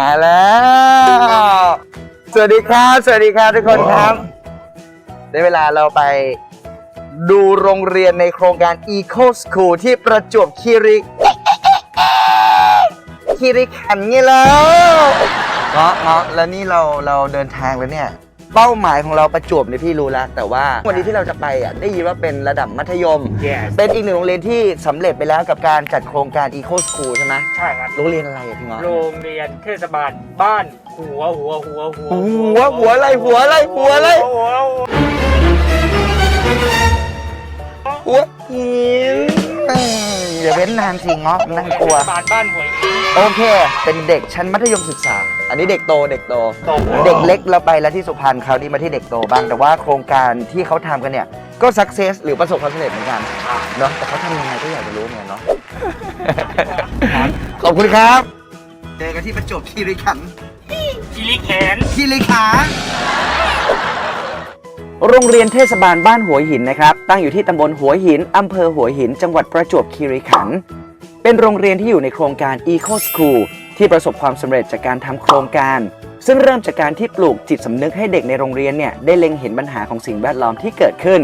มาแล้ว สวัสดีครับ สวัสดีครับทุกคนครับ ได้เวลาเราไปดูโรงเรียนในโครงการ Eco School ที่ประจวบคีรีคีรีขันธ์ไงแล้วเงาะเงาะแล้วนี่เราเราเดินทางแล้วเนี่ย เป้าหมายของเราประจวบเนี่ยพี่รู้แล้วแต่ว่าวันนี้ที่เราจะไปอะได้ยินว่าเป็นระดับมัธยม yes เป็นอีกหนึ่งโรงเรียนที่สำเร็จไปแล้วกับการจัดโครงการ Eco School ใช่ไหมใช่ครับ โรงเรียนอะไรอะพี่เงาะโรงเรียนเทศบาลบ้านหัวหัวหัวหัวหัวหัวอะไรหัวอะไรหัวอะไรหัวหัวหัวหิน อืมอย่าเว้นนานสิเงาะน่ากลัวเทศบาลบ้านหัวหินโอเค เป็นเด็กชั้นมัธยมศึกษา อันนี้เด็กโตเด็กโต โต เด็กเล็กเราไปแล้วที่สุพรรณคราวนี้มาที่เด็กโตบ้าง แต่ว่าโครงการที่เขาทำกันเนี่ย ก็สักเซสหรือประสบความสำเร็จเหมือนกัน เนาะแต่เขาทำยังไงก็อยากจะรู้เหมือนกันเนาะ ขอบคุณครับ เจอกันที่ประจวบคีรีขันธ์กิริแขน คีรีขันธ์ โรงเรียนเทศบาลบ้านหัวหินนะครับ ตั้งอยู่ที่ตำบลหัวหิน อำเภอหัวหิน จังหวัดประจวบคีรีขันธ์ เป็นโรงเรียนที่อยู่ในโครงการ Eco School ที่ประสบความสำเร็จจากการทำโครงการ ซึ่งเริ่มจากการที่ปลูกจิตสำนึกให้เด็กในโรงเรียนเนี่ยได้เล็งเห็นปัญหาของสิ่งแวดล้อมที่เกิดขึ้น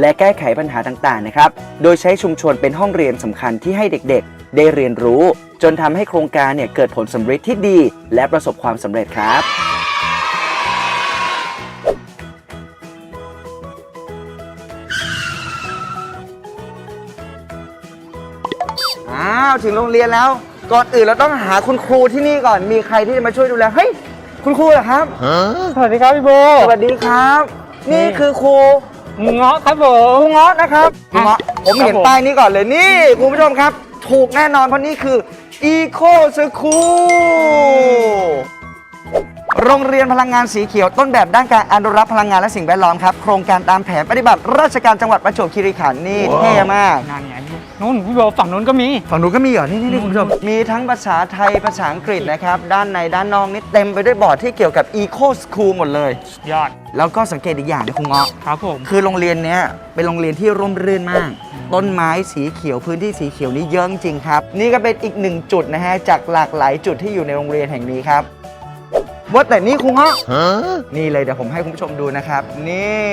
และแก้ไขปัญหาต่างๆนะครับ โดยใช้ชุมชนเป็นห้องเรียนสำคัญที่ให้เด็กๆ ได้เรียนรู้ จนทำให้โครงการเนี่ยเกิดผลสำเร็จที่ดี และประสบความสำเร็จครับ ถึงโรงเรียนแล้ว ก่อนอื่นเราต้องหาคุณครูที่นี่ก่อน มีใครที่จะมาช่วยดูแล เฮ้ย คุณครูเหรอครับ สวัสดีครับพี่โบ สวัสดีครับ นี่คือครูเงาะครับผคมรูเงาะนะครับครูเงาะ ผมเห็นครับผมป้ายนี้ก่อนเลยนี่คุณผู้ชมครับ ถูกแน่นอนเพราะนี่คือ Eco School โรงเรียนพลังงานสีเขียวต้นแบบด้านการอนุรักษ์พลังงานและสิ่งแวดล้อมครับ โครงการตามแผนปฏิบัติราชการจังหวัดประจวบคีรีขันธ์นี่เท่มาก นั่นไงนู่นพี่โบฝั่งนู้นก็มี ฝั่งนู้นก็มีเหรอนี่นี่นี่คุณผู้ชม มีทั้งภาษาไทยภาษาอังกฤษนะครับ ด้านในด้านนอกนี่เต็มไปด้วยบอร์ดที่เกี่ยวกับ Eco School หมดเลย ยอด แล้วก็สังเกตอีกอย่างนะคุณเงาะ ครับผม คือโรงเรียนเนี้ยเป็นโรงเรียนที่ร่มรื่นมาก ต้นไม้สีเขียวพื้นที่สีเขียวนี่เยอะจริงๆครับ นี่ก็เป็นอีกหนึ่งจุดนะฮะจากหลากหลายจุดที่อยู่ในโรงเรียนแห่งนี้ครับว่าแต่นี่คุณเงาะนี่เลยเดี๋ยวผมให้คุณผู้ชมดูนะครับ นี่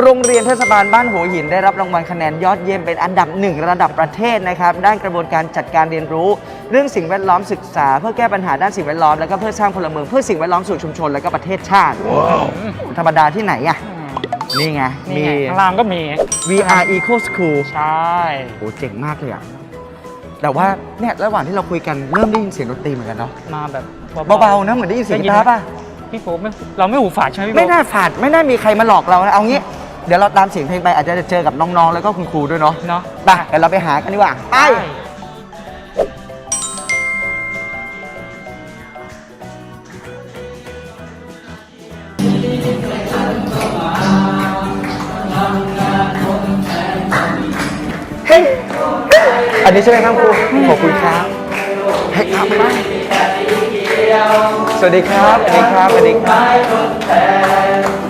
โรงเรียนเทศบาลบ้านหัวหินได้รับรางวัลคะแนนยอดเยี่ยมเป็นอันดับหนึ่งระดับประเทศนะครับด้านกระบวนการจัดการเรียนรู้ เรื่องสิ่งแวดล้อมศึกษา เพื่อแก้ปัญหาด้านสิ่งแวดล้อมแล้วก็เพื่อสร้างพลเมืองเพื่อสิ่งแวดล้อมสู่ชุมชน แล้วก็ประเทศชาติ ธรรมดาที่ไหนอะนี่ไงนี่มีไงข้างล่างก็มี VR Eco School ใช่ โอ้เจ๋งมากเลยอะแต่ว่าเนี่ยระหว่างที่เราคุยกันเริ่มได้ยินเสียงดนตรีเหมือนกันเนาะมาแบบเบาๆนะเหมือนได้ยินเสียงกีตาร์ป่ะ พี่โบไม่เราไม่หูฝาดใช่ไหมพี่โบไม่น่าฝาดไม่น่ามีใครมาหลอกเรานะเอางี้ เดี๋ยวเราตามเสียงเพลงไปอาจจะเจอกับน้องๆ แล้วก็คุณครูด้วยเนาะเนาะไปเดี๋ยวเราไปหากันดีกว่าไปเฮ้ยอันนี้ใช่ไหมครับครู ขอบคุณครับเฮ้ยครับไปสวัสดีครับ สวัสดีครับ สวัสดีครับ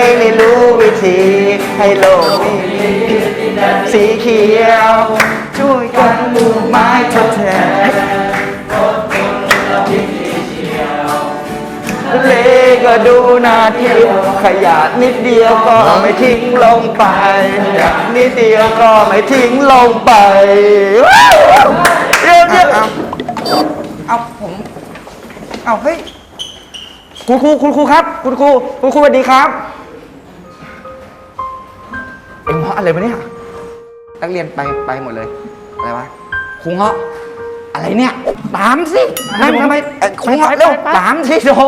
วมใจเรียนรู้วิธี ให้โลกนี้สีเขียว ช่วยกันปลูกไม้ทดแทนทะเลก็ดูน่าที่ขยะนิดเดียวก็ไม่ทิ้งลงไป นิดเดียวก็ไม่ทิ้งลงไปเดี๋ยวเดี๋ยวเอาเอาผมเอาเฮ้ยคุณครูคุณครูครับ คุณครูคุณครูสวัสดีครับาะอะไรวะเนี่ย นักเรียนไปไปหมดเลย อะไรวะครูเงาะ อะไรเนี่ยตามสินั่งทำไมเอ่อครูเงาะเร็วตามสิโธ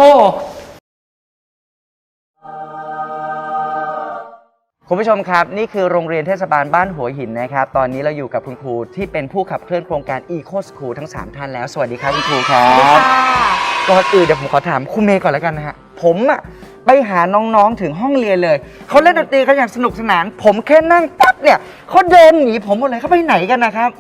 คุณผู้ชมครับนี่คือโรงเรียนเทศบาลบ้านหัวหินนะครับ ตอนนี้เราอยู่กับคุณครูที่เป็นผู้ขับเคลื่อนโครงการ Eco School ทั้ง 3 ท่านแล้ว สวัสดีครับคุณครูครับ ก่อนอื่นเดี๋ยวผมขอถามคุณเมย์ก่อนแล้วกันนะฮะผมอะ ไปหาน้องๆถึงห้องเรียนเลยเขาเล่นดนตรีกันอย่างสนุกสนาน ผมแค่นั่งปั๊บเนี่ยเขาเดินหนีผมหมดเลยเขาไปไหนกันนะครับ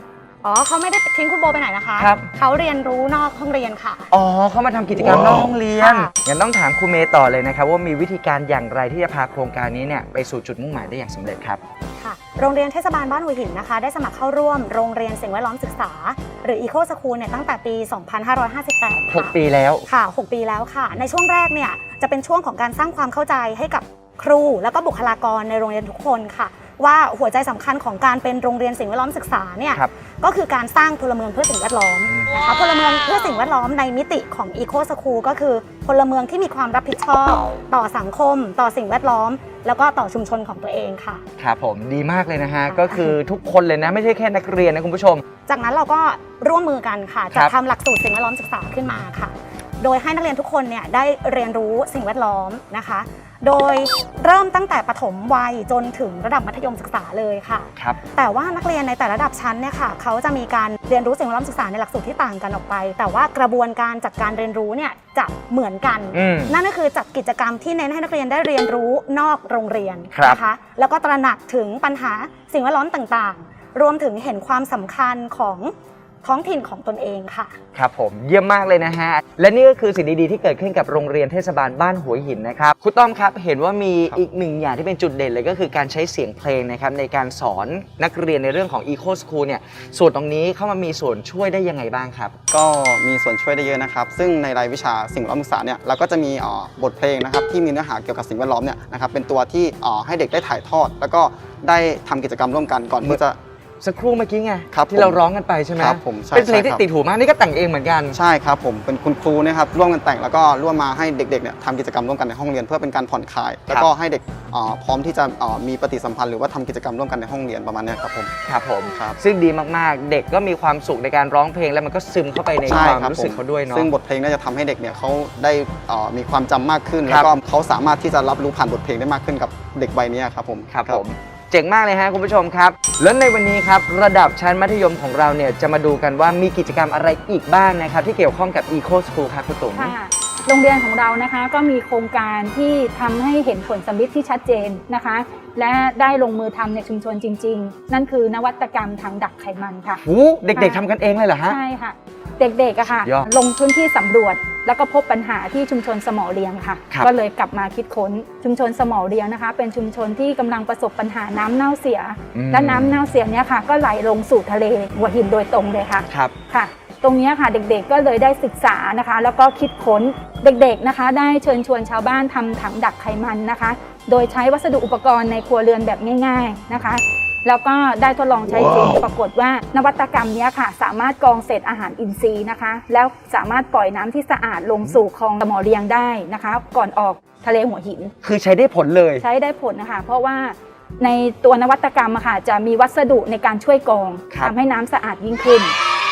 อ๋อเขาไม่ได้ทิ้งคุณโบไปไหนนะคะครับ เขาเรียนรู้นอกห้องเรียนค่ะ อ๋อเขามาทำกิจกรรมนอกห้องเรียนค่ะ งั้นต้องถามครูเมย์ต่อเลยนะครับว่ามีวิธีการอย่างไรที่จะพาโครงการนี้เนี่ยไปสู่จุดมุ่งหมายได้อย่างสำเร็จครับ ค่ะ โรงเรียนเทศบาลบ้านหัวหินนะคะ ได้สมัครเข้าร่วมโรงเรียนสิ่งแวดล้อมศึกษา หรือ Eco School เนี่ยตั้งแต่ปี 2558 ค่ะ6 ปีแล้ว ค่ะ 6 ปีแล้วค่ะ ในช่วงแรกเนี่ยจะเป็นช่วงของการสร้างความเข้าใจให้กับครู แล้วก็บุคลากรในโรงเรียนทุกคนค่ะ ว่าหัวใจสำคัญของการเป็นโรงเรียนสิ่งแวดล้อมศึกษาเนี่ยครับก็คือการสร้างพลเมืองเพื่อสิ่งแวดล้อม นะคะพลเมืองเพื่อสิ่งแวดล้อมในมิติของ Eco School ก็คือพลเมืองที่มีความรับผิดชอบต่อสังคม ต่อสิ่งแวดล้อม แล้วก็ต่อชุมชนของตัวเองค่ะ ครับผมดีมากเลยนะฮะ ก็คือทุกคนเลยนะ ไม่ใช่แค่นักเรียนนะคุณผู้ชม จากนั้นเราก็ร่วมมือกันค่ะครัจัดบทำหลักสูตรสิ่งแวดล้อมศึกษาขึ้นมาค่ะ โดยให้นักเรียนทุกคนเนี่ยได้เรียนรู้สิ่งแวดล้อมนะคะ โดยเริ่มตั้งแต่ปฐมวัยจนถึงระดับมัธยมศึกษาเลยค่ะ ครับ แต่ว่านักเรียนในแต่ละระดับชั้นเนี่ยค่ะเขาจะมีการเรียนรู้สิ่งแวดล้อมศึกษาในหลักสูตรที่ต่างกันออกไป แต่ว่ากระบวนการจัดการเรียนรู้เนี่ยจะเหมือนกัน อืมนั่นก็คือจัดกิจกรรมที่เน้นให้นักเรียนได้เรียนรู้นอกโรงเรียนครับ นะคะแล้วก็ตระหนักถึงปัญหาสิ่งแวดล้อมต่างๆ รวมถึงเห็นความสำคัญของ ท้องถิ่นของตนเองค่ะ ครับผมเยี่ยมมากเลยนะฮะ และนี่ก็คือสิ่งดีๆที่เกิดขึ้นกับโรงเรียนเทศบาลบ้านหัวหินนะครับครูต้อมครับเห็นว่ามีอีกหนึ่งอย่างที่เป็นจุดเด่นเลยก็คือการใช้เสียงเพลงนะครับในการสอนนักเรียนในเรื่องของ Eco School เนี่ยส่วนตรงนี้เข้ามามีส่วนช่วยได้ยังไงบ้างครับ ก็มีส่วนช่วยได้เยอะนะครับ ซึ่งในรายวิชาสิ่งแวดล้อมศึกษาเนี่ยเราก็จะมีเอ่อบทเพลงนะครับที่มีเนื้อหาเกี่ยวกับสิ่งแวดล้อมเนี่ยนะครับเป็นตัวที่เอ่อให้เด็กได้ถ่ายทอด แล้วก็ได้ทำกิจกรรมร่วมกันก่อนที่จะ สักครู่เมื่อกี้ไงครับที่เราผมร้องกันไปใช่ไหมครับผมใช่เป็นเพลงใช่ที่ครับติดหูมากนี่ก็แต่งเองเหมือนกันใช่ครับผมเป็นคุณครูเนะครับร่วมกันแต่งแล้วก็ร่วมมาให้เด็กๆเนี่ยทำกิจกรรมร่วมกันในห้องเรียนเพื่อเป็นการผ่อนคลาย แล้วก็ให้เด็กเอ่อพร้อมที่จะเอ่อมีปฏิสัมพันธ์หรือว่าทำกิจกรรมร่วมกันในห้องเรียนประมาณเนี้ยครับผมครับผมครับซึ่งดีมากๆ เด็กก็มีความสุขในการร้องเพลงแล้วมันก็ซึมเข้าไปในใช่ความครับรู้ผสึกมเขาด้วยเนาะซึ่งบทเพลงน่าจะทำให้เด็กเนี่ยเขาได้เอ่อมีความจำมากขึ้นครัแล้บวก็เขาสามารถที่จะรับรู้ผ่านบทเพลงได้มากขึ้นกับเด็กวัยเนี้ยครับผมครับผม เจ๋งมากเลยฮะคุณผู้ชมครับ แล้วในวันนี้ครับระดับชั้นมัธยมของเราเนี่ยจะมาดูกันว่ามีกิจกรรมอะไรอีกบ้างนะครับที่เกี่ยวข้องกับ Eco School ครับคุณตุ๋ม ค่ะโรงเรียนของเรานะคะก็มีโครงการที่ทำให้เห็นผลสำลิดที่ชัดเจนนะคะ และได้ลงมือทำในชุมชนจริง ๆ นั่นคือนวัตกรรมทางดักไขมันค่ะ หูเด็กๆทำกันเองเลยเหรอฮะ ใช่ค่ะ เด็กๆอะค่ะยอดลงพื้นที่สำรวจ แล้วก็พบปัญหาที่ชุมชนสมอเรียงค่ะ ครับ ก็เลยกลับมาคิดค้นชุมชนสมอเรียงนะคะ เป็นชุมชนที่กำลังประสบปัญหาน้ำเน่าเสีย อืมและน้ำเน่าเสียเนี้ยค่ะ ก็ไหลลงสู่ทะเลหัวหินโดยตรงเลยค่ะ ครับ ค่ะ ตรงเนี้ยค่ะเด็กๆก็เลยได้ศึกษานะคะ แล้วก็คิดค้นเด็กๆนะคะ ได้เชิญชวนชาวบ้านทำถังดักไขมันนะคะ โดยใช้วัสดุอุปกรณ์ในครัวเรือนแบบง่าย ๆนะคะ แล้วก็ได้ทดลองใช้จริงปรากฏว่านวัตกรรมเนี้ยค่ะ สามารถกรองเศษอาหารอินทรีย์นะคะ แล้วสามารถปล่อยน้ำที่สะอาดลงสู่คลองสมอเรียงได้นะคะ ก่อนออกทะเลหัวหิน คือใช้ได้ผลเลย ใช้ได้ผลนะคะ เพราะว่าในตัวนวัตกรรมอะค่ะจะมีวัสดุในการช่วยกรองครับทำให้น้ำสะอาดยิ่งขึ้น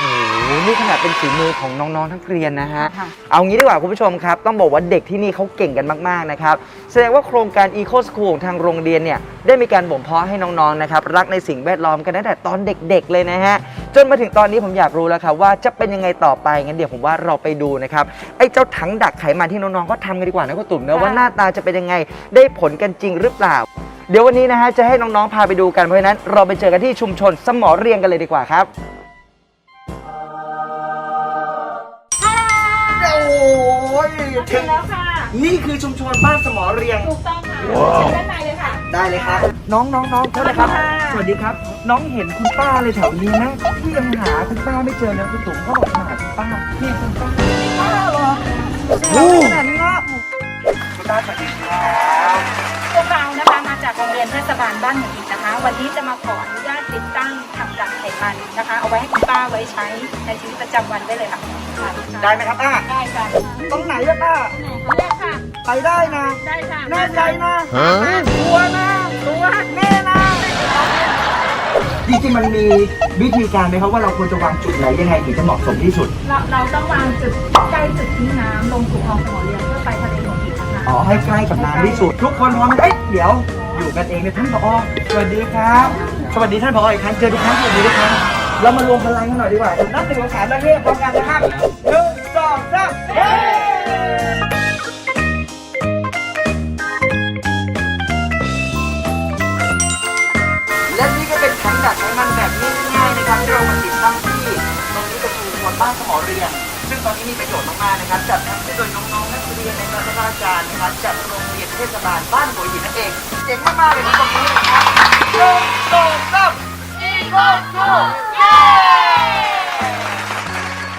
โอ้โหนี่ขนาดเป็นฝีมือของน้องๆทั้งเรียนนะฮะ ค่ะ เอางี้ดีกว่าคุณผู้ชมครับ ต้องบอกว่าเด็กที่นี่เขาเก่งกันมากๆนะครับ แสดงว่าโครงการ Eco School ของทางโรงเรียนเนี่ย ได้มีการบ่มเพาะให้น้องๆนะครับ รักในสิ่งแวดล้อมกันตั้งแต่ตอนเด็กๆเลยนะฮะ จนมาถึงตอนนี้ผมอยากรู้แล้วครับว่าจะเป็นยังไงต่อไปงั้นเดี๋ยวผมว่าเราไปดูนะครับไอ้เจ้าถังดักไขมันที่น้องๆก็ทำกันดีกว่านะคุณตุ่มนะค่ะว่าหน้าตาจะเป็นยังไงได้ผลกันจริงหรือเปล่า เดี๋ยววันนี้นะฮะจะให้น้องๆพาไปดูกันเพราะฉะนั้นเราไปเจอกันที่ชุมชนสมอเรียงกันเลยดีกว่าครับ โอ้ยถึงแล้วค่ะ นี่คือชุมชนบ้านสมอเรียง ถูกต้องค่ะเชิญด้านในเลยค่ะ ได้เลยครับ น้องน้องน้องเท่าไหร่ครับค่ะสวัสดีครับ น้องเห็นคุณป้าเลยแถวนี้นะพี่ยังหาคุณป้าไม่เจอเลยคุณตุ๋มเขาบอกมาหาคุณป้าพี่คุณป้าป้าเหรอโอ้ขนาดนี้นะคุณป้าสวัสดีครับพวกเรานะคะมาจากโรงเรียนเทศบาลบ้านหมูอิฐนะคะ วันนี้จะมาขอ ใช้ในชีวิตประจำวันได้เลยค่ะค่ะได้ไหมครับป้าได้ค่ะตรงไหนอะป้าไหนคะได้ค่ะไปได้นะได้ค่ะแน่ใจนะกลัวนะกลัวแน่นะจริงๆมันมีวิธีการไหมครับว่าเราควรจะวางจุดไหนยังไงถึงจะเหมาะสมที่สุด เราเราต้องวางจุดใกล้จุดทิ้งน้ำลงสู่คลองสมอเรียนเพื่อไปทะเลหัวหินนะคะอ๋อให้ใกล้กับน้ำที่สุด ทุกคนพร้อมไหมเอ้ยเดี๋ยวอยู่กันเองเนี่ยท่านผอสวัสดีครับ สวัสดีท่านผออีกครั้งเจอทุกครั้งสวัสดีทุกครั้ง เรามารวมพลังกันหน่อยดีกว่านับถึงสองสามแล้วเรียกพร้อมกันนะครับหนึ่งสองสามเฮ้และนี่ก็เป็นถังดัดใไขมันแบบง่ายๆนะครับที่เรามาติดตั้งที่ตรงนี้ก็คือหัวบ้านสมอเรียน ซึ่งตอนนี้มีประโยชน์มากๆนะครับ จัดทำขึ้นโดยน้องๆนักเรียนในราชอาจารย์นะครับจัดโรงเรียนเทศบาลบ้านหัวหินนั่นเองเจ๋งมากๆเลยนะครับตรงนี้นะครับหนึ่งสองสามอีกรอบ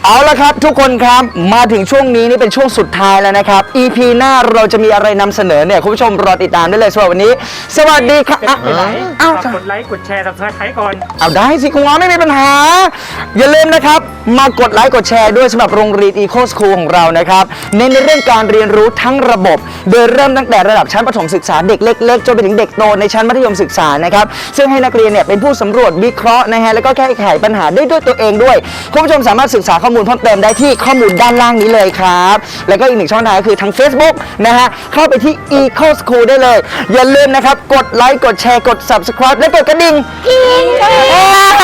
เอาละครับทุกคนครับมาถึงช่วงนี้นี่เป็นช่วงสุดท้ายแล้วนะครับ EP หน้าเราจะมีอะไรนำเสนอเนี่ย คุณผู้ชมรอติดตามได้เลยสำหรับวันนี้ สวัสดีครับอะเป็นไรอ้าว ฝากกดไลค์ กดแชร์สับสไครต์ก่อน เอาได้สิคุณง้อไม่มีปัญหา อย่าลืมนะครับ มากดไลค์กดแชร์ด้วยสำหรับโรงเรียน Eco School ของเรานะครับ เน้นในเรื่องการเรียนรู้ทั้งระบบ โดยเริ่มตั้งแต่ระดับชั้นประถมศึกษาเด็กเล็กๆจนไปถึงเด็กโตในชั้นมัธยมศึกษานะครับ ซึ่งให้นักเรียนเนี่ยเป็นผู้สำรวจวิเคราะห์นะฮะแล้วก็แก้ไขปัญหาได้ด้วยตัวเองด้วยคุณผู้ชมสามารถศึกษาข้อมูลเพิ่มเติมได้ที่ข้อมูลด้านล่างนี้เลยครับ แล้วก็อีกหนึ่งช่องทางก็คือทาง Facebook นะฮะเข้าไปที่ Eco School ได้เลย อย่าลืมนะครับกดไลค์กดแชร์กด Subscribe และกดกระดิ่งอ่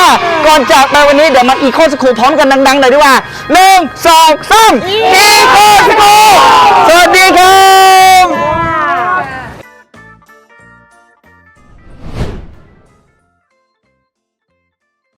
าก่อนจากไปวันนี้เดี๋ยวมา Eco School พร้อมกันดังๆหน่อยดีกว่าหนึ่งสองสามพี่โกพี่โกสวัสดีครับ